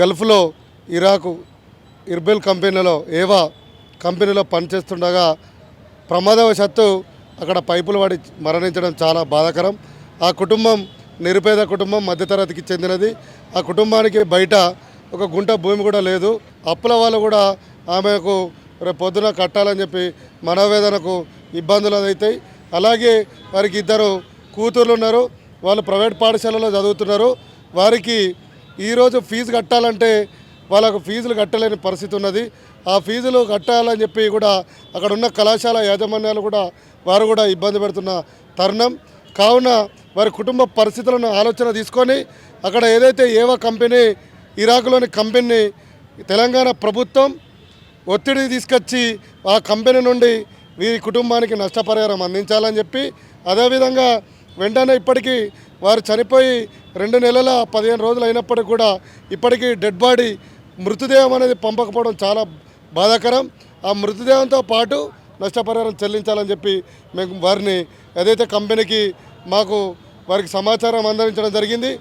గల్ఫ్లో ఇరాకు ఇర్బెల్ కంపెనీలో ఏవా కంపెనీలో పనిచేస్తుండగా ప్రమాదవశాత్తు అక్కడ పైపులు వాడి మరణించడం చాలా బాధాకరం. ఆ కుటుంబం నిరుపేద కుటుంబం మధ్యతరగతికి చెందినది. ఆ కుటుంబానికి బయట ఒక గుంట భూమి కూడా లేదు. అప్పుల వాళ్ళు కూడా ఆమెకు రేపు పొద్దున కట్టాలని చెప్పి మనోవేదనకు ఇబ్బందులు అవుతాయి అలాగే వారికి ఇద్దరు కూతుర్లు ఉన్నారు. వాళ్ళు ప్రైవేట్ పాఠశాలలో చదువుతున్నారు. వారికి ఈరోజు ఫీజు కట్టాలంటే వాళ్ళకు ఫీజులు కట్టలేని పరిస్థితి ఉన్నది. ఆ ఫీజులు కట్టాలని చెప్పి కూడా అక్కడ ఉన్న కళాశాల యాజమాన్యాలు కూడా వారు కూడా ఇబ్బంది పెడుతున్న తరుణం. కావున వారి కుటుంబ పరిస్థితులను ఆలోచన తీసుకొని అక్కడ ఏదైతే ఏవో కంపెనీ ఇరాక్లోని కంపెనీ తెలంగాణ ప్రభుత్వం ఒత్తిడి తీసుకొచ్చి ఆ కంపెనీ నుండి వీరి కుటుంబానికి నష్టపరిహారం అందించాలని చెప్పి అదేవిధంగా వెంటనే ఇప్పటికీ వారు చనిపోయి రెండు నెలల పదిహేను రోజులు అయినప్పటికీ కూడా ఇప్పటికీ డెడ్ బాడీ మృతదేహం అనేది పంపకపోవడం చాలా బాధాకరం. ఆ మృతదేహంతో పాటు నష్టపరిహారం చెల్లించాలని చెప్పి మేము వారిని ఏదైతే కంపెనీకి మాకు వారికి సమాచారం అందించడం జరిగింది